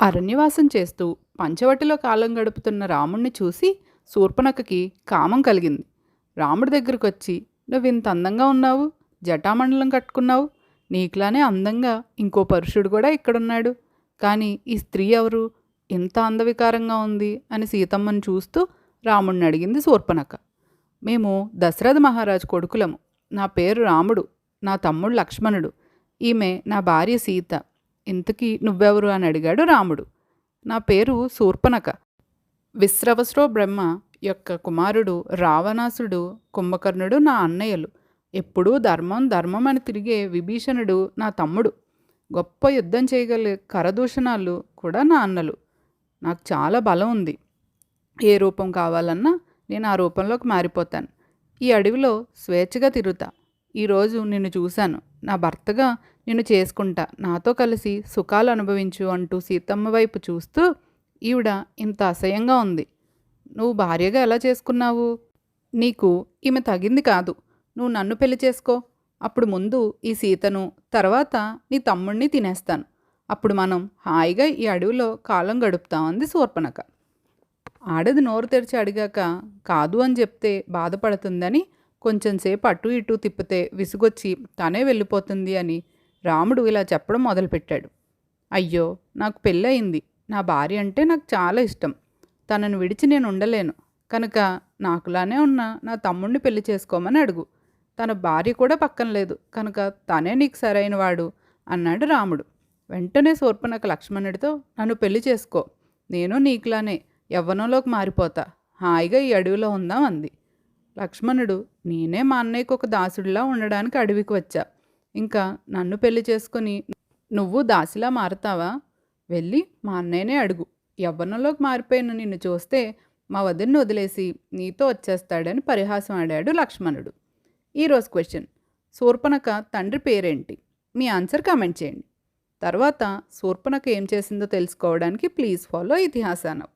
అరణ్యవాసం చేస్తూ పంచవటిలో కాలం గడుపుతున్న రాముణ్ణి చూసి శూర్పణఖకి కామం కలిగింది. రాముడి దగ్గరకు వచ్చి నువ్వు ఇంత అందంగా ఉన్నావు జటామండలం కట్టుకున్నావు నీకులానే అందంగా ఇంకో పరుషుడు కూడా ఇక్కడున్నాడు. కానీ ఈ స్త్రీ ఎవరు? ఇంత అందవికారంగా ఉంది అని సీతమ్మని చూస్తూ రాముడిని అడిగింది శూర్పణఖ. మేము దశరథ మహారాజు కొడుకులము. నా పేరు రాముడు. నా తమ్ముడు లక్ష్మణుడు. ఈమె నా భార్య సీత. ఇంతకీ నువ్వెవరు అని అడిగాడు రాముడు. నా పేరు శూర్పణఖ విశ్రవస్రో బ్రహ్మ యొక్క కుమారుడు రావణాసుడు కుంభకర్ణుడు నా అన్నయ్యలు. ఎప్పుడూ ధర్మం ధర్మం అని తిరిగే విభీషణుడు నా తమ్ముడు. గొప్ప యుద్ధం చేయగల కరదూషణాలు కూడా నా అన్నలు. నాకు చాలా బలం ఉంది. ఏ రూపం కావాలన్నా నేను ఆ రూపంలోకి మారిపోతాను. ఈ అడవిలో స్వేచ్ఛగా తిరుగుతా. ఈరోజు నిన్ను చూశాను. నా భర్తగా నిన్ను చేసుకుంటా. నాతో కలిసి సుఖాలు అనుభవించు అంటూ సీతమ్మ వైపు చూస్తూ ఈవిడ ఇంత అసహ్యంగా ఉంది. నువ్వు భార్యగా ఎలా చేసుకున్నావు? నీకు ఈమె తగింది కాదు. నువ్వు నన్ను పెళ్ళి చేసుకో. అప్పుడు ముందు ఈ సీతను తర్వాత నీ తమ్ముణ్ణి తినేస్తాను. అప్పుడు మనం హాయిగా ఈ అడవిలో కాలం గడుపుతాం అంది శూర్పణఖ ఆడది నోరు తెరిచి అడిగాక కాదు అని చెప్తే బాధపడుతుందని కొంచెంసేపు అటు ఇటు తిప్పితే విసుగొచ్చి తనే వెళ్ళిపోతుంది అని రాముడు ఇలా చెప్పడం మొదలుపెట్టాడు. అయ్యో నాకు పెళ్ళయింది. నా భార్య అంటే నాకు చాలా ఇష్టం. తనను విడిచి నేను ఉండలేను. కనుక నాకులానే ఉన్న నా తమ్ముడిని పెళ్ళి చేసుకోమని అడుగు. తన భార్య కూడా పక్కన లేదు. కనుక తనే నీకు సరైన వాడు అన్నాడు రాముడు. వెంటనే శూర్పణఖ లక్ష్మణుడితో నన్ను పెళ్ళి చేసుకో. నేను నీకులానే యవ్వనంలోకి మారిపోతా. హాయిగా ఈ అడవిలో ఉందాం అంది. లక్ష్మణుడు నేనే మా అన్నయ్యకు ఒక దాసుడిలా ఉండడానికి అడవికి వచ్చా. ఇంకా నన్ను పెళ్ళి చేసుకుని నువ్వు దాసిలా మారతావా? వెళ్ళి మా అన్నయ్యనే అడుగు. యవ్వనంలోకి మారిపోయిన నిన్ను చూస్తే మా వదిన్ని వదిలేసి నీతో వచ్చేస్తాడని పరిహాసం ఆడాడు లక్ష్మణుడు. ఈరోజు క్వశ్చన్ శూర్పణఖ తండ్రి పేరేంటి? మీ ఆన్సర్ కామెంట్ చేయండి. తర్వాత శూర్పణక ఏం చేసిందో తెలుసుకోవడానికి ప్లీజ్ ఫాలో ఇతిహాసానం.